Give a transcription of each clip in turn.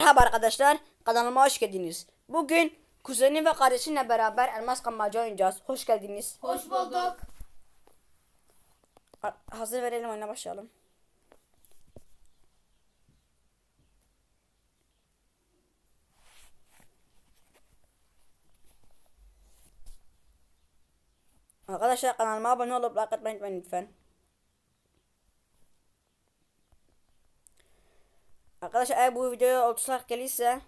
Merhaba arkadaşlar, kanalıma hoş geldiniz. Bugün kuzeni ve kardeşimle beraber elmas kamaca oynayacağız. Hoş geldiniz. Hoş bulduk. Ha- Hazır verelim oyuna başlayalım. Arkadaşlar kanalıma abone olup like atmayı unutmayın lütfen. Arkadaşlar eğer bu videoya 30 like gelirse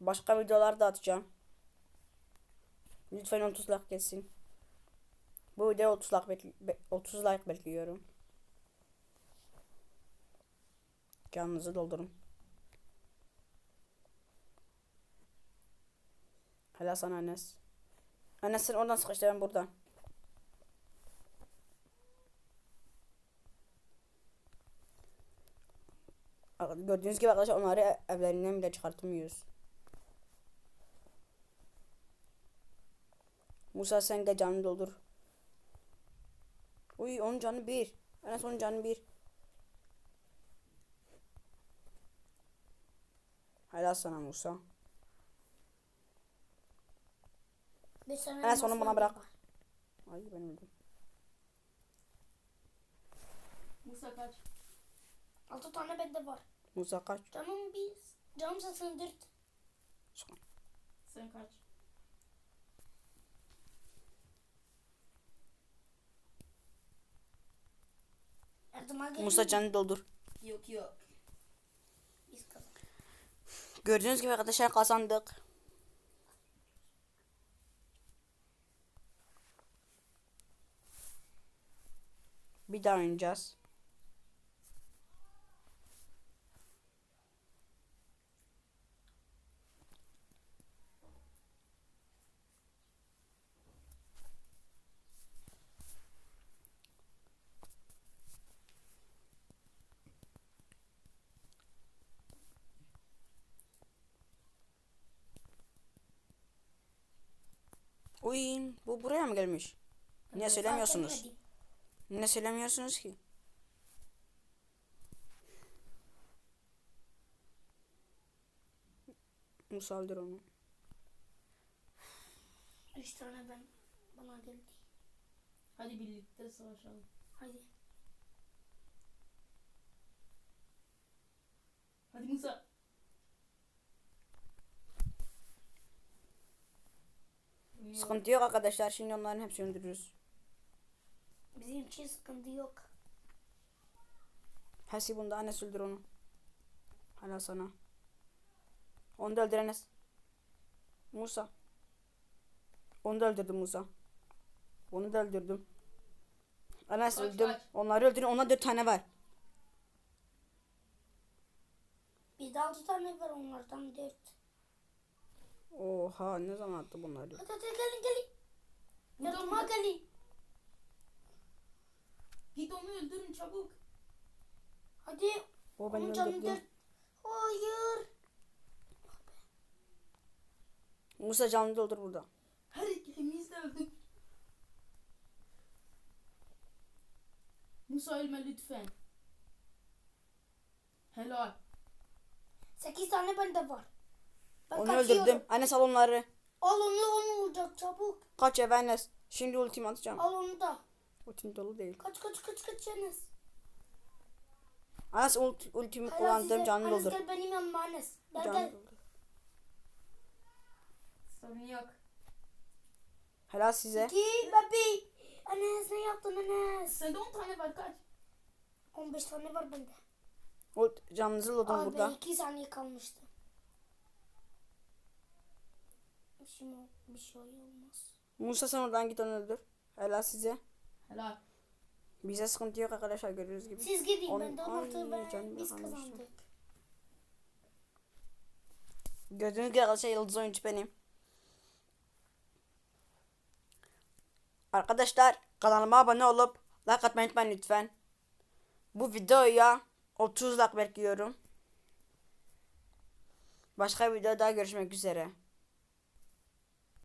başka videolar da atacağım. Lütfen 30 like gelsin. Bu videoya 30 like, bekli- be- 30 like bekliyorum. Canınızı doldurun. Helal sana Enes. Enes sen oradan sıkıştı ben buradan. Gördüğünüz gibi arkadaşlar onları ev- evlerinden bile çıkartamıyoruz. Musa sen de canını doldur. Uy onun canı bir. Enes onun canı bir. Helal sana Musa. Bir sene Enes onu masraf bana bırak. Ay ben öldüm. Musa kaç. Altı tane bende var. Musa kaç. Canım bir. Canım sesini dürt. Sen kaç. Musa canını doldur. Yok yok. Biz kazandık. Gördüğünüz gibi arkadaşlar kazandık. Bir daha oynayacağız. Uy, bu buraya mı gelmiş? Niye söylemiyorsunuz? Niye söylemiyorsunuz ki? Musa öldür onu. Üç tane ben. Bana geldi. Hadi birlikte savaşalım. Hadi. Hadi Musa. Sıkıntı yok arkadaşlar. Şimdi onların hepsini öldürürüz. Bizim için sıkıntı yok. Hepsi bunda. Enes öldür onu. Hala sana. Onu da öldür Enes. Musa. Onu da öldürdüm Musa. Onu da öldürdüm. Enes Kaç, öldüm. kaç? Onları öldürün. Ona dört tane var. Bizde altı tane var onlardan dört. Oha ne zaman attı bunları? Hadi hadi gelin gelin. Yardıma gelin. Git onu öldürün çabuk. Hadi. O beni Onun canı öldürdü. dört. Hayır. Musa canlı doldur burada. Her ikimiz de öldük. Musa ölme lütfen. Helal. Sekiz tane bende var. Onu kaçıyorum. öldürdüm. Enes al onları. Al onu onu olacak çabuk. Kaç eve Enes. Şimdi ultimi atacağım. Al onu da. Ultim dolu değil. Kaç kaç kaç kaç Enes. Enes ult, ultimi Hala kullandım size- canlı Enes doldur. gel benim yanıma Enes. Gel Canlı gel. doldur. Sorun yok. Helal size. Ki bebi. Enes ne yaptın Enes? Sende 10 tane var kaç. 15 tane var bende. Ult, canınızı Abi burada. 2 saniye kalmıştı. Şimdi bir şey olmaz. Musa sen oradan git onu öldür. Helal size. Helal. Bize sıkıntı yok arkadaşlar gördüğünüz gibi. Siz gidin On- ben de canım biz kazandık. Gördüğünüz gibi arkadaşlar yıldız oyuncu benim. Arkadaşlar kanalıma abone olup like atmayı unutmayın lütfen. Bu videoya 30 like bekliyorum. Başka videoda görüşmek üzere.